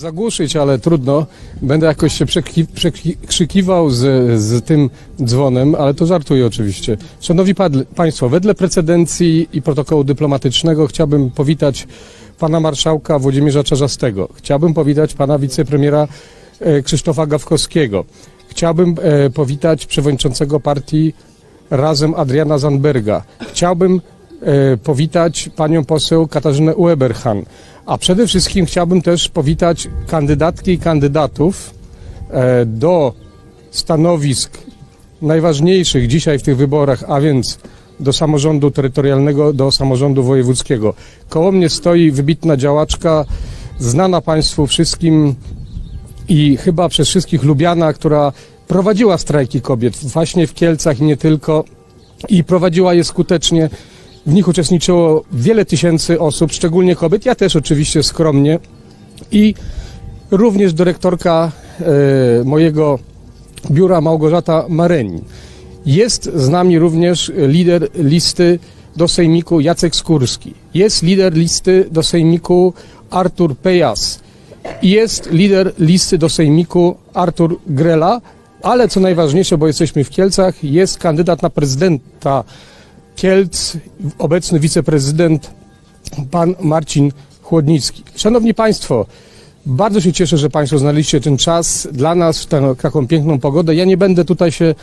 Zagłuszyć, ale trudno. Będę jakoś się przekrzykiwał z, z tym dzwonem, ale to żartuję oczywiście. Szanowni Państwo, wedle precedencji i protokołu dyplomatycznego chciałbym powitać pana marszałka Włodzimierza Czarzastego. Chciałbym powitać pana wicepremiera e, Krzysztofa Gawkowskiego. Chciałbym e, powitać przewodniczącego partii Razem Adriana Zandberga. Chciałbym e, powitać panią poseł Katarzynę Ueberhan. A przede wszystkim chciałbym też powitać kandydatki i kandydatów e, do stanowisk najważniejszych dzisiaj w tych wyborach, a więc do samorządu terytorialnego, do samorządu wojewódzkiego. Koło mnie stoi wybitna działaczka, znana Państwu wszystkim i chyba przez wszystkich lubiana, która prowadziła strajki kobiet właśnie w Kielcach i nie tylko i prowadziła je skutecznie. W nich uczestniczyło wiele tysięcy osób, szczególnie kobiet, ja też oczywiście skromnie i również dyrektorka e, mojego biura Małgorzata Mareni. Jest z nami również lider listy do Sejmiku Jacek Skórski. Jest lider listy do Sejmiku Artur Pejas. Jest lider listy do Sejmiku Artur Grela, ale co najważniejsze, bo jesteśmy w Kielcach, jest kandydat na prezydenta Kielc, obecny wiceprezydent pan Marcin Chłodnicki. Szanowni Państwo, bardzo się cieszę, że Państwo znaleźliście ten czas dla nas tę taką piękną pogodę. Ja nie będę tutaj się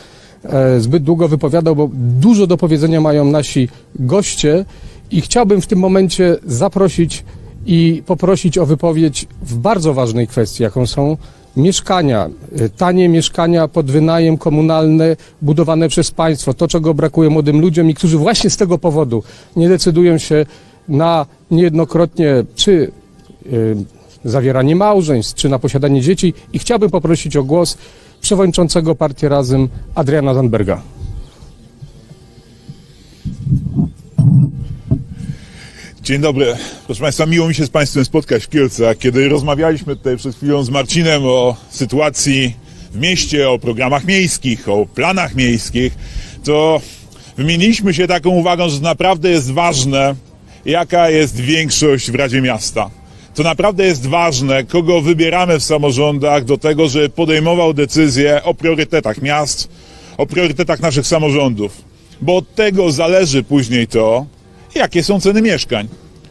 e, zbyt długo wypowiadał, bo dużo do powiedzenia mają nasi goście i chciałbym w tym momencie zaprosić i poprosić o wypowiedź w bardzo ważnej kwestii, jaką są mieszkania, e, tanie mieszkania pod wynajem komunalne budowane przez państwo, to czego brakuje młodym ludziom i którzy właśnie z tego powodu nie decydują się na niejednokrotnie czy y, zawieranie małżeństw, czy na posiadanie dzieci i chciałbym poprosić o głos przewodniczącego partii Razem Adriana Zandberga. Dzień dobry. Proszę Państwa, miło mi się z Państwem spotkać w Kielcach. Kiedy rozmawialiśmy tutaj przed chwilą z Marcinem o sytuacji w mieście, o programach miejskich, o planach miejskich, to wymieniliśmy się taką uwagą, że naprawdę jest ważne, jaka jest większość w Radzie Miasta. To naprawdę jest ważne, kogo wybieramy w samorządach do tego, żeby podejmował decyzje o priorytetach miast, o priorytetach naszych samorządów. Bo od tego zależy później to, jakie są ceny mieszkań.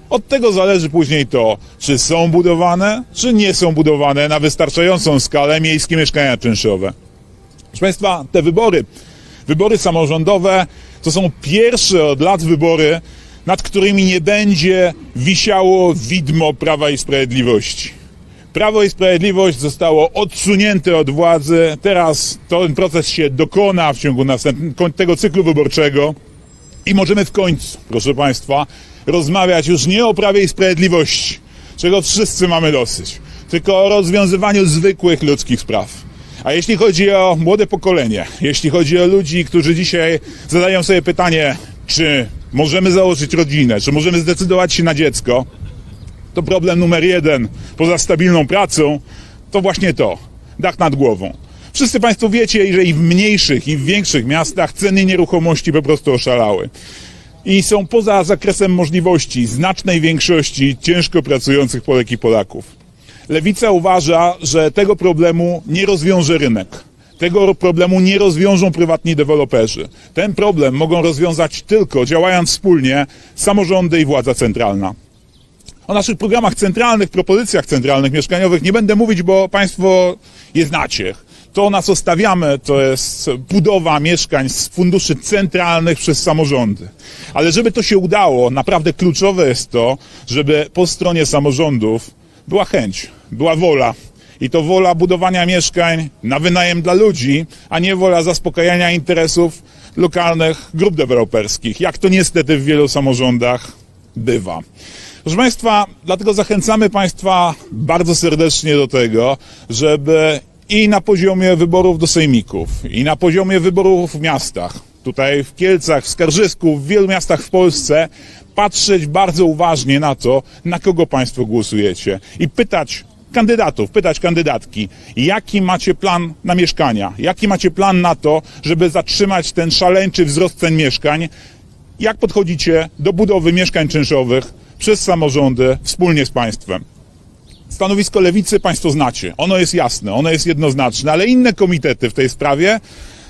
Od tego zależy później to, czy są budowane, czy nie są budowane na wystarczającą skalę miejskie mieszkania czynszowe. Proszę Państwa, te wybory, wybory samorządowe, to są pierwsze od lat wybory, nad którymi nie będzie wisiało widmo Prawa i Sprawiedliwości. Prawo i Sprawiedliwość zostało odsunięte od władzy. Teraz ten proces się dokona w ciągu następnego tego cyklu wyborczego. I możemy w końcu, proszę Państwa, rozmawiać już nie o prawie i sprawiedliwości, czego wszyscy mamy dosyć, tylko o rozwiązywaniu zwykłych ludzkich spraw. A jeśli chodzi o młode pokolenie, jeśli chodzi o ludzi, którzy dzisiaj zadają sobie pytanie, czy możemy założyć rodzinę, czy możemy zdecydować się na dziecko, to problem numer jeden, poza stabilną pracą, to właśnie to dach nad głową. Wszyscy Państwo wiecie, że i w mniejszych, i w większych miastach ceny nieruchomości po prostu oszalały. I są poza zakresem możliwości znacznej większości ciężko pracujących Polek i Polaków. Lewica uważa, że tego problemu nie rozwiąże rynek. Tego problemu nie rozwiążą prywatni deweloperzy. Ten problem mogą rozwiązać tylko działając wspólnie samorządy i władza centralna. O naszych programach centralnych, propozycjach centralnych mieszkaniowych nie będę mówić, bo Państwo je znacie. To, na co stawiamy, to jest budowa mieszkań z funduszy centralnych przez samorządy. Ale żeby to się udało, naprawdę kluczowe jest to, żeby po stronie samorządów była chęć, była wola. I to wola budowania mieszkań na wynajem dla ludzi, a nie wola zaspokajania interesów lokalnych grup deweloperskich, jak to niestety w wielu samorządach bywa. Proszę Państwa, dlatego zachęcamy Państwa bardzo serdecznie do tego, żeby i na poziomie wyborów do sejmików, i na poziomie wyborów w miastach, tutaj w Kielcach, w Skarżysku, w wielu miastach w Polsce, patrzeć bardzo uważnie na to, na kogo Państwo głosujecie. I pytać kandydatów, pytać kandydatki, jaki macie plan na mieszkania, jaki macie plan na to, żeby zatrzymać ten szaleńczy wzrost cen mieszkań, jak podchodzicie do budowy mieszkań czynszowych przez samorządy wspólnie z państwem. Stanowisko lewicy Państwo znacie. Ono jest jasne, ono jest jednoznaczne, ale inne komitety w tej sprawie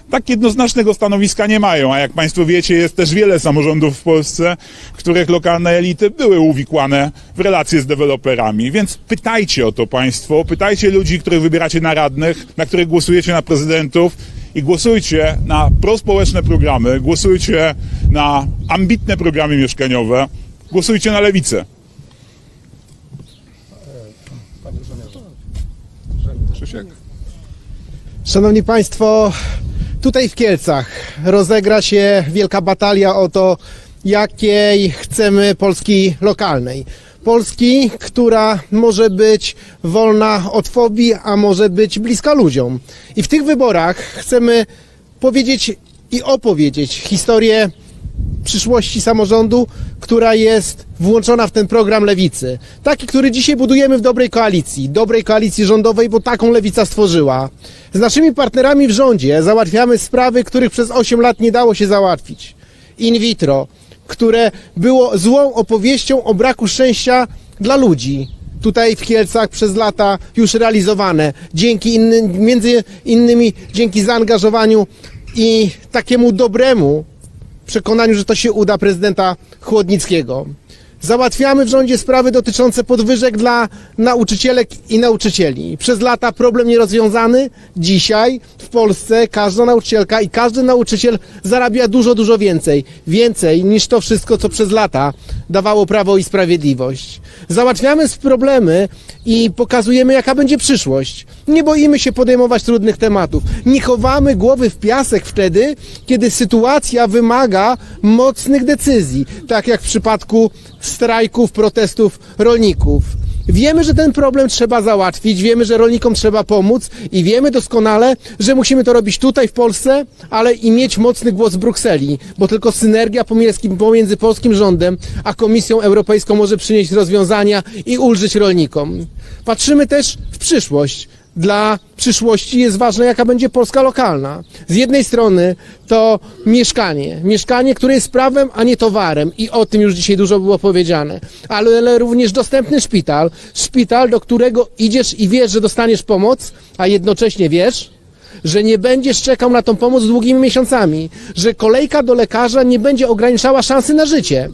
tak jednoznacznego stanowiska nie mają. A jak Państwo wiecie, jest też wiele samorządów w Polsce, których lokalne elity były uwikłane w relacje z deweloperami. Więc pytajcie o to Państwo, pytajcie ludzi, których wybieracie na radnych, na których głosujecie na prezydentów i głosujcie na prospołeczne programy, głosujcie na ambitne programy mieszkaniowe, głosujcie na lewicę. Krzysiek. Szanowni Państwo, tutaj w Kielcach rozegra się wielka batalia o to, jakiej chcemy Polski lokalnej. Polski, która może być wolna od fobii, a może być bliska ludziom. I w tych wyborach chcemy powiedzieć i opowiedzieć historię przyszłości samorządu, która jest włączona w ten program lewicy. Taki, który dzisiaj budujemy w dobrej koalicji, dobrej koalicji rządowej, bo taką lewica stworzyła. Z naszymi partnerami w rządzie załatwiamy sprawy, których przez 8 lat nie dało się załatwić. In vitro, które było złą opowieścią o braku szczęścia dla ludzi. Tutaj w Kielcach przez lata już realizowane, dzięki inny, między innymi dzięki zaangażowaniu i takiemu dobremu przekonaniu, że to się uda prezydenta Chłodnickiego. Załatwiamy w rządzie sprawy dotyczące podwyżek dla nauczycielek i nauczycieli. Przez lata problem nierozwiązany. Dzisiaj w Polsce każda nauczycielka i każdy nauczyciel zarabia dużo, dużo więcej. Więcej niż to wszystko, co przez lata dawało Prawo i Sprawiedliwość. Załatwiamy problemy i pokazujemy, jaka będzie przyszłość. Nie boimy się podejmować trudnych tematów. Nie chowamy głowy w piasek wtedy, kiedy sytuacja wymaga mocnych decyzji, tak jak w przypadku strajków, protestów rolników. Wiemy, że ten problem trzeba załatwić, wiemy, że rolnikom trzeba pomóc i wiemy doskonale, że musimy to robić tutaj w Polsce, ale i mieć mocny głos w Brukseli, bo tylko synergia pomiędzy, polskim rządem a Komisją Europejską może przynieść rozwiązania i ulżyć rolnikom. Patrzymy też w przyszłość. Dla przyszłości jest ważne, jaka będzie Polska lokalna. Z jednej strony to mieszkanie, mieszkanie, które jest prawem, a nie towarem. I o tym już dzisiaj dużo było powiedziane, ale, ale również dostępny szpital, szpital, do którego idziesz i wiesz, że dostaniesz pomoc, a jednocześnie wiesz, że nie będziesz czekał na tą pomoc długimi miesiącami, że kolejka do lekarza nie będzie ograniczała szansy na życie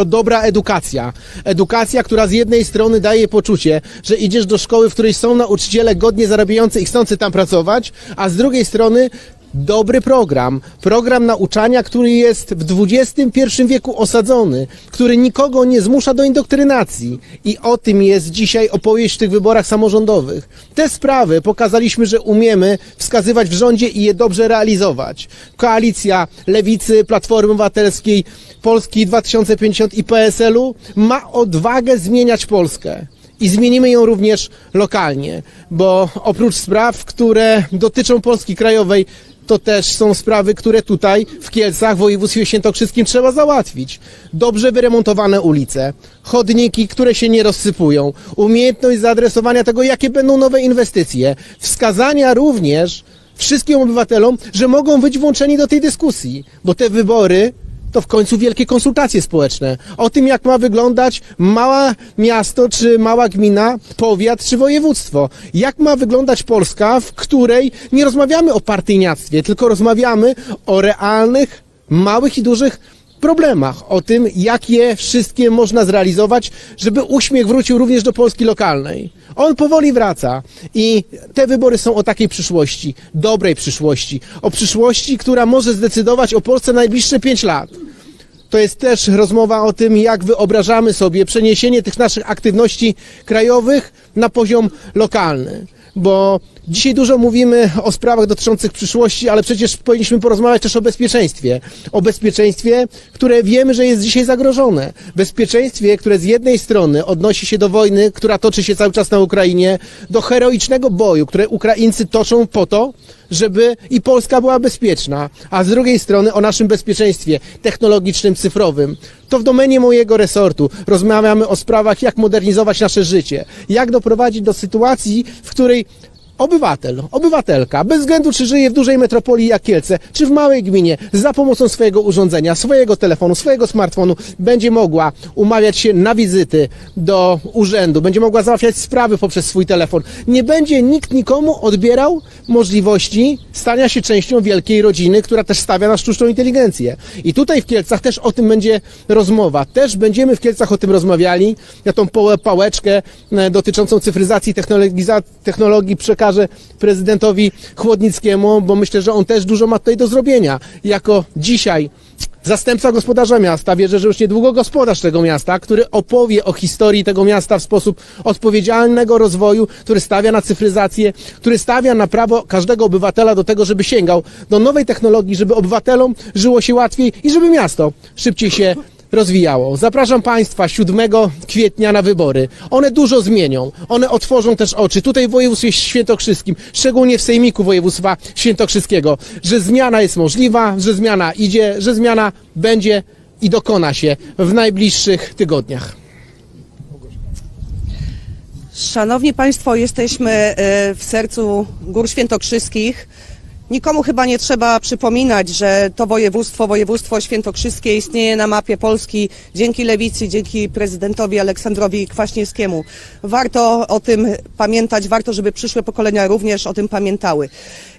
to dobra edukacja. Edukacja, która z jednej strony daje poczucie, że idziesz do szkoły, w której są nauczyciele godnie zarabiający i chcący tam pracować, a z drugiej strony dobry program. Program nauczania, który jest w XXI wieku osadzony, który nikogo nie zmusza do indoktrynacji. I o tym jest dzisiaj opowieść w tych wyborach samorządowych. Te sprawy pokazaliśmy, że umiemy wskazywać w rządzie i je dobrze realizować. Koalicja Lewicy, Platformy Obywatelskiej, Polski 2050 i PSL-u ma odwagę zmieniać Polskę. I zmienimy ją również lokalnie, bo oprócz spraw, które dotyczą Polski krajowej, to też są sprawy, które tutaj w Kielcach, w województwie świętokrzyskim trzeba załatwić. Dobrze wyremontowane ulice, chodniki, które się nie rozsypują, umiejętność zaadresowania tego, jakie będą nowe inwestycje, wskazania również wszystkim obywatelom, że mogą być włączeni do tej dyskusji, bo te wybory to w końcu wielkie konsultacje społeczne o tym, jak ma wyglądać małe miasto, czy mała gmina, powiat, czy województwo. Jak ma wyglądać Polska, w której nie rozmawiamy o partyjniactwie, tylko rozmawiamy o realnych, małych i dużych problemach, o tym, jak je wszystkie można zrealizować, żeby uśmiech wrócił również do Polski lokalnej. On powoli wraca i te wybory są o takiej przyszłości, dobrej przyszłości, o przyszłości, która może zdecydować o Polsce najbliższe pięć lat. To jest też rozmowa o tym, jak wyobrażamy sobie przeniesienie tych naszych aktywności krajowych na poziom lokalny. Bo dzisiaj dużo mówimy o sprawach dotyczących przyszłości, ale przecież powinniśmy porozmawiać też o bezpieczeństwie. O bezpieczeństwie, które wiemy, że jest dzisiaj zagrożone. Bezpieczeństwie, które z jednej strony odnosi się do wojny, która toczy się cały czas na Ukrainie, do heroicznego boju, które Ukraińcy toczą po to, żeby i Polska była bezpieczna, a z drugiej strony o naszym bezpieczeństwie technologicznym, cyfrowym. To w domenie mojego resortu. Rozmawiamy o sprawach, jak modernizować nasze życie, jak doprowadzić do sytuacji, w której obywatel, obywatelka, bez względu czy żyje w dużej metropolii jak Kielce, czy w małej gminie, za pomocą swojego urządzenia, swojego telefonu, swojego smartfonu będzie mogła umawiać się na wizyty do urzędu, będzie mogła załatwiać sprawy poprzez swój telefon. Nie będzie nikt nikomu odbierał możliwości stania się częścią wielkiej rodziny, która też stawia na sztuczną inteligencję. I tutaj w Kielcach też o tym będzie rozmowa. Też będziemy w Kielcach o tym rozmawiali. Ja tą pałeczkę e, dotyczącą cyfryzacji technologii, technologii przekażę prezydentowi Chłodnickiemu, bo myślę, że on też dużo ma tutaj do zrobienia. Jako dzisiaj zastępca gospodarza miasta, wierzę, że już niedługo gospodarz tego miasta, który opowie o historii tego miasta w sposób odpowiedzialnego rozwoju, który stawia na cyfryzację, który stawia na prawo każdego obywatela do tego, żeby sięgał do nowej technologii, żeby obywatelom żyło się łatwiej i żeby miasto szybciej się rozwijało. Zapraszam Państwa 7 kwietnia na wybory. One dużo zmienią. One otworzą też oczy. Tutaj w województwie świętokrzyskim, szczególnie w sejmiku województwa świętokrzyskiego, że zmiana jest możliwa, że zmiana idzie, że zmiana będzie i dokona się w najbliższych tygodniach. Szanowni Państwo, jesteśmy e, w sercu Gór Świętokrzyskich. Nikomu chyba nie trzeba przypominać, że to województwo, województwo świętokrzyskie istnieje na mapie Polski dzięki Lewicy, dzięki prezydentowi Aleksandrowi Kwaśniewskiemu. Warto o tym pamiętać, warto, żeby przyszłe pokolenia również o tym pamiętały.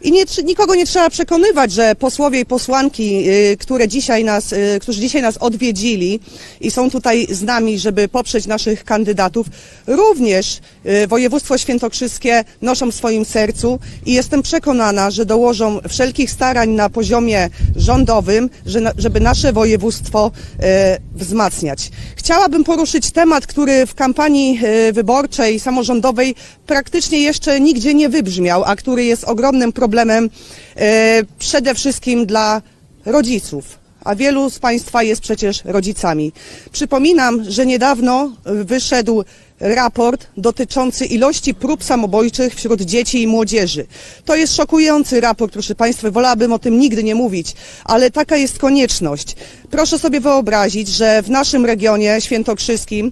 I nie, nikogo nie trzeba przekonywać, że posłowie i posłanki, y, które dzisiaj nas, y, którzy dzisiaj nas odwiedzili i są tutaj z nami, żeby poprzeć naszych kandydatów, również y, województwo świętokrzyskie noszą w swoim sercu i jestem przekonana, że dołożą wszelkich starań na poziomie rządowym, żeby nasze województwo e, wzmacniać. Chciałabym poruszyć temat, który w kampanii e, wyborczej, samorządowej praktycznie jeszcze nigdzie nie wybrzmiał, a który jest ogromnym problemem e, przede wszystkim dla rodziców. A wielu z Państwa jest przecież rodzicami. Przypominam, że niedawno wyszedł raport dotyczący ilości prób samobójczych wśród dzieci i młodzieży. To jest szokujący raport, proszę Państwa, wolałabym o tym nigdy nie mówić, ale taka jest konieczność. Proszę sobie wyobrazić, że w naszym regionie świętokrzyskim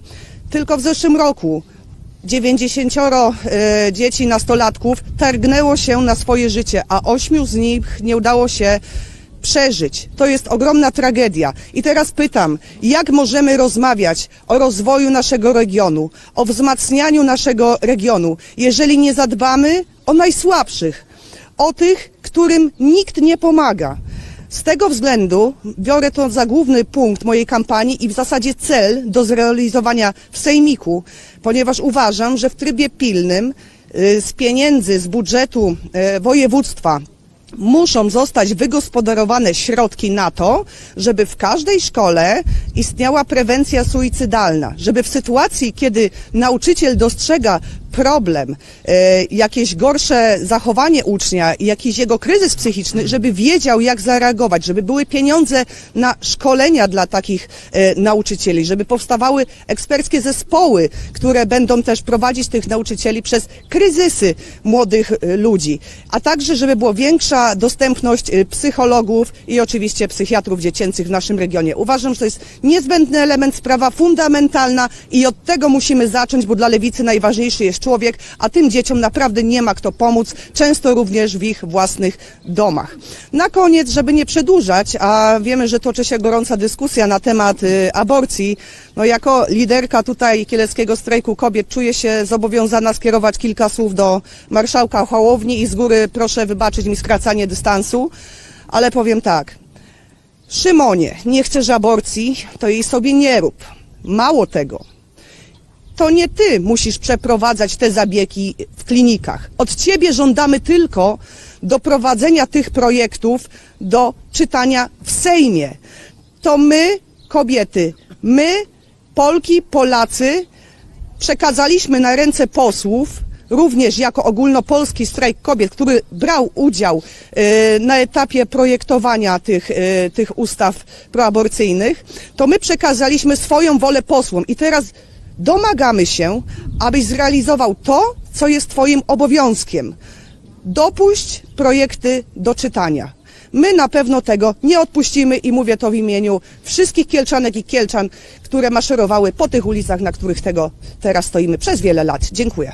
tylko w zeszłym roku 90 e, dzieci, nastolatków targnęło się na swoje życie, a ośmiu z nich nie udało się przeżyć. To jest ogromna tragedia. I teraz pytam, jak możemy rozmawiać o rozwoju naszego regionu, o wzmacnianiu naszego regionu, jeżeli nie zadbamy o najsłabszych, o tych, którym nikt nie pomaga. Z tego względu biorę to za główny punkt mojej kampanii i w zasadzie cel do zrealizowania w Sejmiku, ponieważ uważam, że w trybie pilnym y, z pieniędzy z budżetu y, województwa muszą zostać wygospodarowane środki na to, żeby w każdej szkole istniała prewencja suicydalna, żeby w sytuacji, kiedy nauczyciel dostrzega problem, e, jakieś gorsze zachowanie ucznia, jakiś jego kryzys psychiczny, żeby wiedział, jak zareagować, żeby były pieniądze na szkolenia dla takich e, nauczycieli, żeby powstawały eksperckie zespoły, które będą też prowadzić tych nauczycieli przez kryzysy młodych e, ludzi, a także, żeby była większa dostępność psychologów i oczywiście psychiatrów dziecięcych w naszym regionie. Uważam, że to jest niezbędny element, sprawa fundamentalna i od tego musimy zacząć, bo dla lewicy najważniejszy jest człowiek, a tym dzieciom naprawdę nie ma kto pomóc, często również w ich własnych domach. Na koniec, żeby nie przedłużać, a wiemy, że toczy się gorąca dyskusja na temat y, aborcji, no jako liderka tutaj Kieleckiego Strajku Kobiet czuję się zobowiązana skierować kilka słów do marszałka Hołowni i z góry proszę wybaczyć mi skracanie dystansu, ale powiem tak. Szymonie, nie chcesz aborcji, to jej sobie nie rób. Mało tego, to nie ty musisz przeprowadzać te zabiegi w klinikach. Od ciebie żądamy tylko doprowadzenia tych projektów do czytania w Sejmie. To my, kobiety, my, Polki, Polacy, przekazaliśmy na ręce posłów, również jako ogólnopolski strajk kobiet, który brał udział e, na etapie projektowania tych, e, tych ustaw proaborcyjnych, to my przekazaliśmy swoją wolę posłom i teraz domagamy się, abyś zrealizował to, co jest twoim obowiązkiem. Dopuść projekty do czytania. My na pewno tego nie odpuścimy i mówię to w imieniu wszystkich Kielczanek i Kielczan, które maszerowały po tych ulicach, na których tego teraz stoimy przez wiele lat. Dziękuję.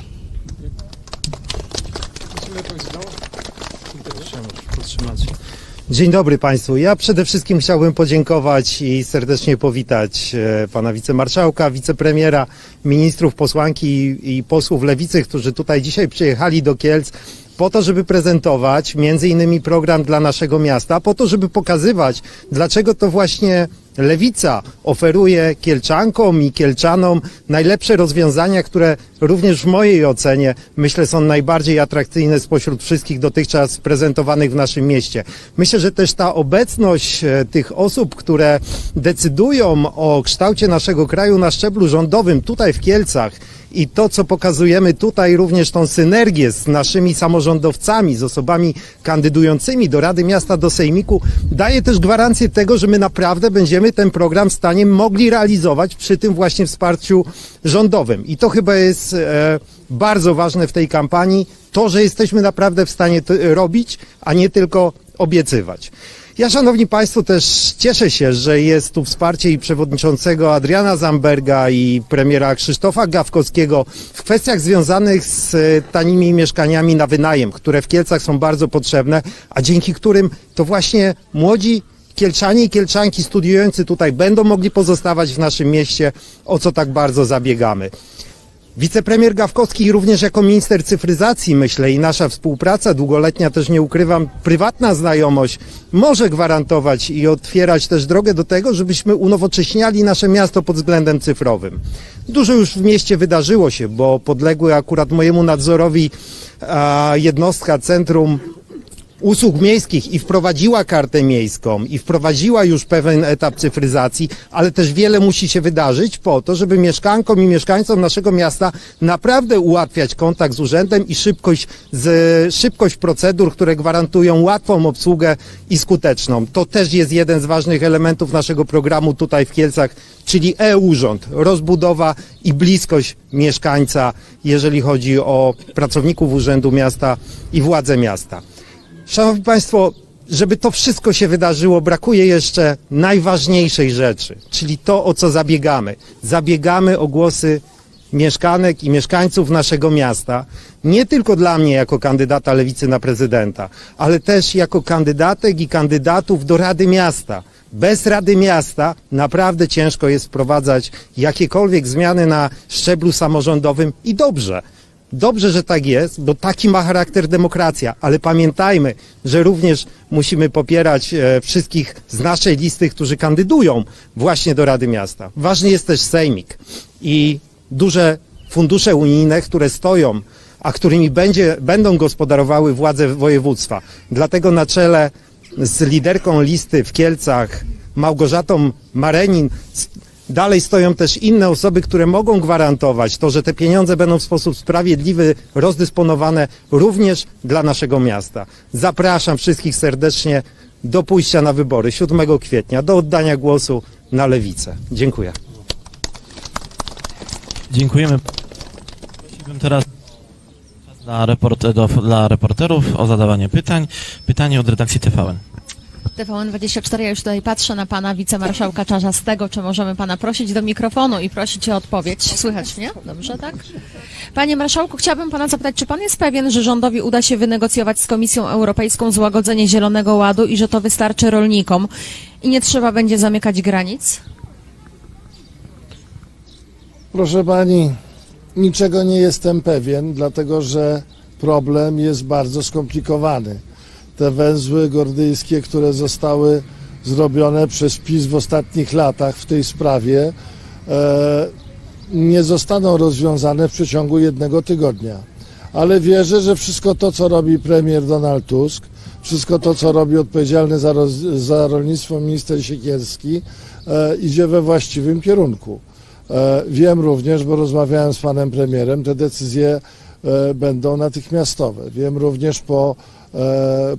Dzień dobry Państwu. Ja przede wszystkim chciałbym podziękować i serdecznie powitać e, pana wicemarszałka, wicepremiera, ministrów, posłanki i, posłów lewicy, którzy tutaj dzisiaj przyjechali do Kielc po to, żeby prezentować między innymi program dla naszego miasta, po to, żeby pokazywać, dlaczego to właśnie Lewica oferuje Kielczankom i Kielczanom najlepsze rozwiązania, które również w mojej ocenie myślę są najbardziej atrakcyjne spośród wszystkich dotychczas prezentowanych w naszym mieście. Myślę, że też ta obecność e, tych osób, które decydują o kształcie naszego kraju na szczeblu rządowym tutaj w Kielcach i to, co pokazujemy tutaj, również tą synergię z naszymi samorządowcami, z osobami kandydującymi do Rady Miasta, do Sejmiku, daje też gwarancję tego, że my naprawdę będziemy ten program w stanie mogli realizować przy tym właśnie wsparciu rządowym. I to chyba jest e, bardzo ważne w tej kampanii, to, że jesteśmy naprawdę w stanie robić, a nie tylko obiecywać. Ja, szanowni państwo, też cieszę się, że jest tu wsparcie i przewodniczącego Adriana Zamberga i premiera Krzysztofa Gawkowskiego w kwestiach związanych z e, tanimi mieszkaniami na wynajem, które w Kielcach są bardzo potrzebne, a dzięki którym to właśnie młodzi Kielczanie i Kielczanki studiujący tutaj będą mogli pozostawać w naszym mieście, o co tak bardzo zabiegamy. Wicepremier Gawkowski również jako minister cyfryzacji, myślę, i nasza współpraca długoletnia, też nie ukrywam, prywatna znajomość może gwarantować i otwierać też drogę do tego, żebyśmy unowocześniali nasze miasto pod względem cyfrowym. Dużo już w mieście wydarzyło się, bo podległy akurat mojemu nadzorowi a, jednostka Centrum usług miejskich i wprowadziła kartę miejską i wprowadziła już pewien etap cyfryzacji, ale też wiele musi się wydarzyć po to, żeby mieszkankom i mieszkańcom naszego miasta naprawdę ułatwiać kontakt z urzędem i szybkość, z, szybkość procedur, które gwarantują łatwą obsługę i skuteczną. To też jest jeden z ważnych elementów naszego programu tutaj w Kielcach, czyli e-urząd, rozbudowa i bliskość mieszkańca, jeżeli chodzi o pracowników Urzędu Miasta i władze miasta. Szanowni Państwo, żeby to wszystko się wydarzyło, brakuje jeszcze najważniejszej rzeczy, czyli to, o co zabiegamy. Zabiegamy o głosy mieszkanek i mieszkańców naszego miasta, nie tylko dla mnie jako kandydata lewicy na prezydenta, ale też jako kandydatek i kandydatów do Rady Miasta. Bez Rady Miasta naprawdę ciężko jest wprowadzać jakiekolwiek zmiany na szczeblu samorządowym i dobrze. Dobrze, że tak jest, bo taki ma charakter demokracja, ale pamiętajmy, że również musimy popierać e, wszystkich z naszej listy, którzy kandydują właśnie do Rady Miasta. Ważny jest też Sejmik i duże fundusze unijne, które stoją, a którymi będzie, będą gospodarowały władze województwa. Dlatego na czele z liderką listy w Kielcach, Małgorzatą Marenin, Dalej stoją też inne osoby, które mogą gwarantować to, że te pieniądze będą w sposób sprawiedliwy rozdysponowane również dla naszego miasta. Zapraszam wszystkich serdecznie do pójścia na wybory 7 kwietnia, do oddania głosu na lewicę. Dziękuję. Dziękujemy. Prosiłbym teraz dla, report, do, dla reporterów o zadawanie pytań. Pytanie od redakcji TVN. TVN24, ja już tutaj patrzę na pana wicemarszałka Czarzastego, czy możemy pana prosić do mikrofonu i prosić o odpowiedź. Słychać mnie? Dobrze, tak? Panie marszałku, chciałabym pana zapytać, czy pan jest pewien, że rządowi uda się wynegocjować z Komisją Europejską złagodzenie Zielonego Ładu i że to wystarczy rolnikom i nie trzeba będzie zamykać granic? Proszę pani, niczego nie jestem pewien, dlatego że problem jest bardzo skomplikowany. Te węzły gordyjskie, które zostały zrobione przez PiS w ostatnich latach w tej sprawie, e, nie zostaną rozwiązane w przeciągu jednego tygodnia. Ale wierzę, że wszystko to, co robi premier Donald Tusk, wszystko to, co robi odpowiedzialny za, roz, za rolnictwo minister Siekierski, e, idzie we właściwym kierunku. E, Wiem również, bo rozmawiałem z panem premierem, te decyzje e, będą natychmiastowe. Wiem również po,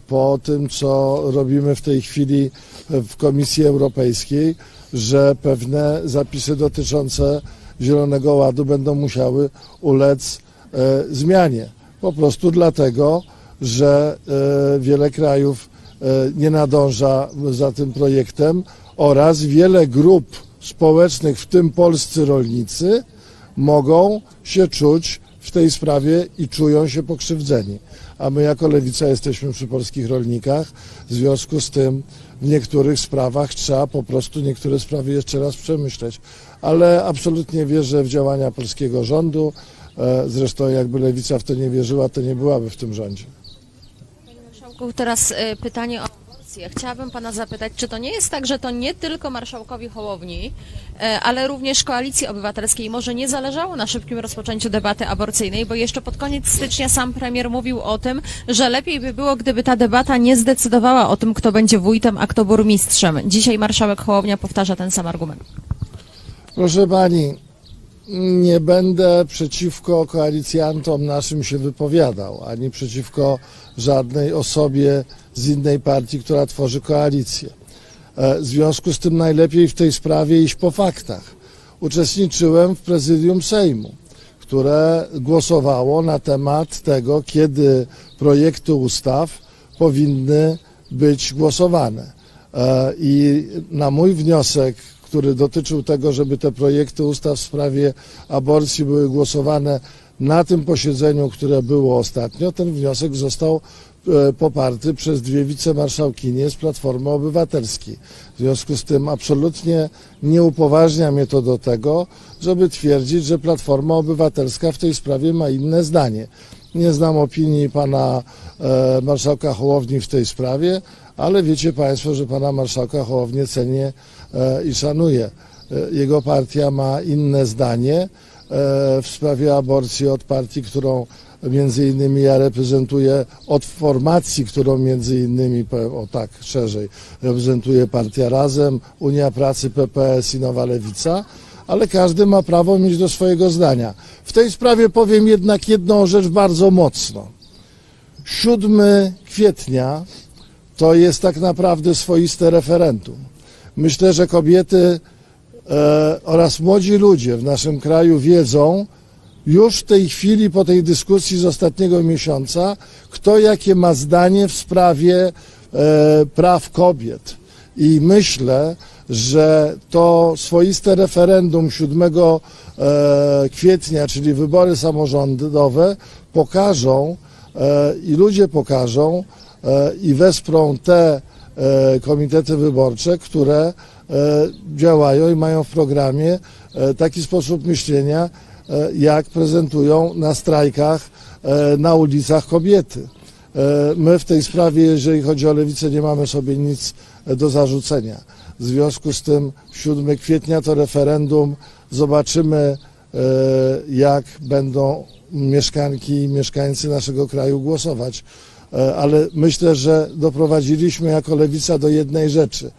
po tym, co robimy w tej chwili w Komisji Europejskiej, że pewne zapisy dotyczące Zielonego Ładu będą musiały ulec e, zmianie. Po prostu dlatego, że e, wiele krajów e, nie nadąża za tym projektem oraz wiele grup społecznych, w tym polscy rolnicy, mogą się czuć w tej sprawie i czują się pokrzywdzeni. A my jako lewica jesteśmy przy polskich rolnikach. W związku z tym w niektórych sprawach trzeba po prostu niektóre sprawy jeszcze raz przemyśleć. Ale absolutnie wierzę w działania polskiego rządu. E, Zresztą jakby lewica w to nie wierzyła, to nie byłaby w tym rządzie. Marszałku, teraz y, pytanie o Chciałabym pana zapytać, czy to nie jest tak, że to nie tylko marszałkowi Hołowni, y, ale również Koalicji Obywatelskiej może nie zależało na szybkim rozpoczęciu debaty aborcyjnej, bo jeszcze pod koniec stycznia sam premier mówił o tym, że lepiej by było, gdyby ta debata nie zdecydowała o tym, kto będzie wójtem, a kto burmistrzem. Dzisiaj marszałek Hołownia powtarza ten sam argument. Proszę pani, nie będę przeciwko koalicjantom naszym się wypowiadał, ani przeciwko żadnej osobie z innej partii, która tworzy koalicję. E, W związku z tym najlepiej w tej sprawie iść po faktach. Uczestniczyłem w prezydium Sejmu, które głosowało na temat tego, kiedy projekty ustaw powinny być głosowane. E, I na mój wniosek, który dotyczył tego, żeby te projekty ustaw w sprawie aborcji były głosowane na tym posiedzeniu, które było ostatnio, ten wniosek został poparty przez dwie wicemarszałkinie z Platformy Obywatelskiej. W związku z tym absolutnie nie upoważnia mnie to do tego, żeby twierdzić, że Platforma Obywatelska w tej sprawie ma inne zdanie. Nie znam opinii pana e, marszałka Hołowni w tej sprawie, ale wiecie Państwo, że pana marszałka Hołownię cenię e, i szanuję. E, Jego partia ma inne zdanie e, w sprawie aborcji od partii, którą między innymi ja reprezentuję, od formacji, którą między innymi, powiem o tak szerzej, reprezentuje Partia Razem, Unia Pracy, PPS i Nowa Lewica, ale każdy ma prawo mieć do swojego zdania. W tej sprawie powiem jednak jedną rzecz bardzo mocno. 7 kwietnia to jest tak naprawdę swoiste referendum. Myślę, że kobiety e, oraz młodzi ludzie w naszym kraju wiedzą już w tej chwili, po tej dyskusji z ostatniego miesiąca, kto jakie ma zdanie w sprawie e, praw kobiet. I myślę, że to swoiste referendum 7 e, kwietnia, czyli wybory samorządowe, pokażą e, i ludzie pokażą e, i wesprą te komitety wyborcze, które działają i mają w programie taki sposób myślenia, jak prezentują na strajkach e, na ulicach kobiety. E, My w tej sprawie, jeżeli chodzi o lewicę, nie mamy sobie nic e, do zarzucenia. W związku z tym 7 kwietnia to referendum. Zobaczymy, e, jak będą mieszkanki i mieszkańcy naszego kraju głosować. E, Ale myślę, że doprowadziliśmy jako lewica do jednej rzeczy.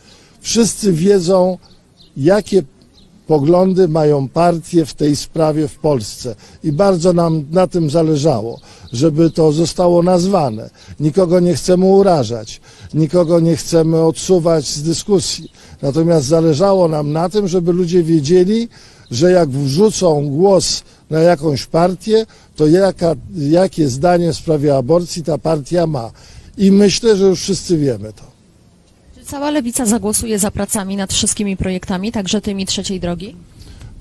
Wszyscy wiedzą, jakie poglądy mają partie w tej sprawie w Polsce. I bardzo nam na tym zależało, żeby to zostało nazwane. Nikogo nie chcemy urażać, nikogo nie chcemy odsuwać z dyskusji. Natomiast zależało nam na tym, żeby ludzie wiedzieli, że jak wrzucą głos na jakąś partię, to jaka, jakie zdanie w sprawie aborcji ta partia ma. I myślę, że już wszyscy wiemy to. Cała lewica zagłosuje za pracami nad wszystkimi projektami, także tymi trzeciej drogi?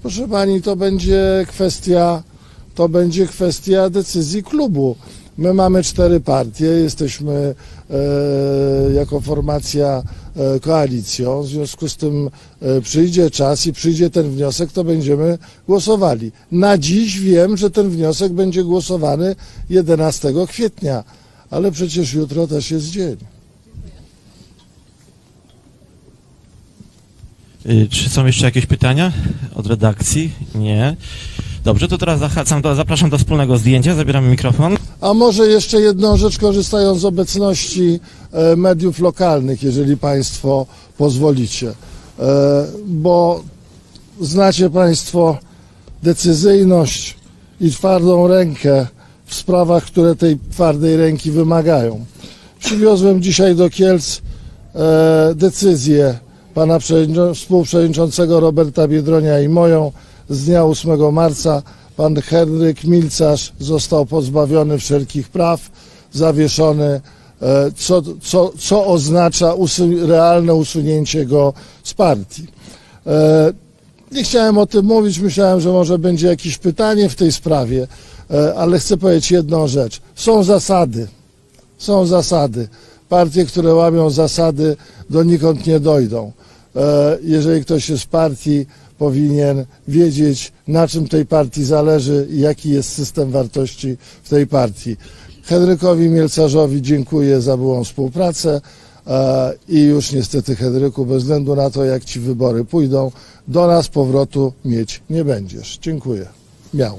Proszę pani, to będzie kwestia, to będzie kwestia decyzji klubu. My mamy cztery partie, jesteśmy e, jako formacja e, koalicją, w związku z tym e, przyjdzie czas i przyjdzie ten wniosek, to będziemy głosowali. Na dziś wiem, że ten wniosek będzie głosowany 11 kwietnia, ale przecież jutro też jest dzień. Czy są jeszcze jakieś pytania od redakcji? Nie. Dobrze, to teraz do, zapraszam do wspólnego zdjęcia. Zabieramy mikrofon. A może jeszcze jedną rzecz, korzystając z obecności e, mediów lokalnych, jeżeli Państwo pozwolicie. E, Bo znacie Państwo decyzyjność i twardą rękę w sprawach, które tej twardej ręki wymagają. Przywiozłem dzisiaj do Kielc e, decyzję pana przewodniczącego- współprzewodniczącego Roberta Biedronia i moją z dnia 8 marca. Pan Henryk Milcarz został pozbawiony wszelkich praw, zawieszony, e, co, co, co oznacza usu- realne usunięcie go z partii. E, Nie chciałem o tym mówić, myślałem, że może będzie jakieś pytanie w tej sprawie. E, Ale chcę powiedzieć jedną rzecz. Są zasady. Są zasady. Partie, które łamią zasady, donikąd nie dojdą. E, Jeżeli ktoś jest w partii, powinien wiedzieć, na czym tej partii zależy i jaki jest system wartości w tej partii. Henrykowi Mielcarzowi dziękuję za byłą współpracę e, i już niestety Henryku, bez względu na to, jak ci wybory pójdą, do nas powrotu mieć nie będziesz. Dziękuję. Miał.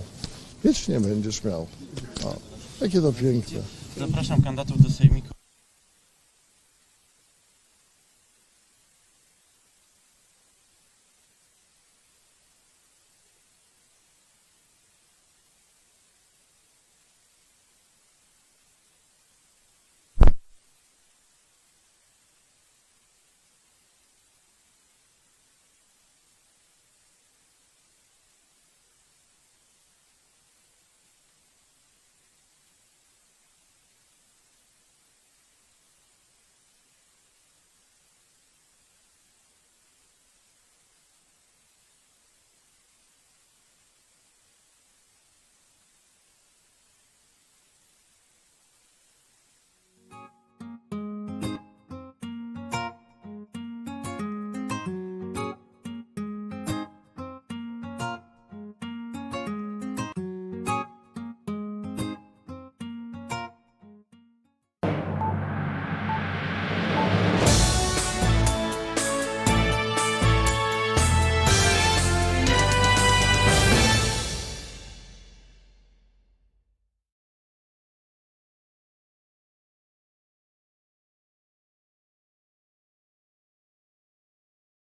Mieć nie będziesz miał. O, jakie to piękne. Zapraszam kandydatów do sejmiku.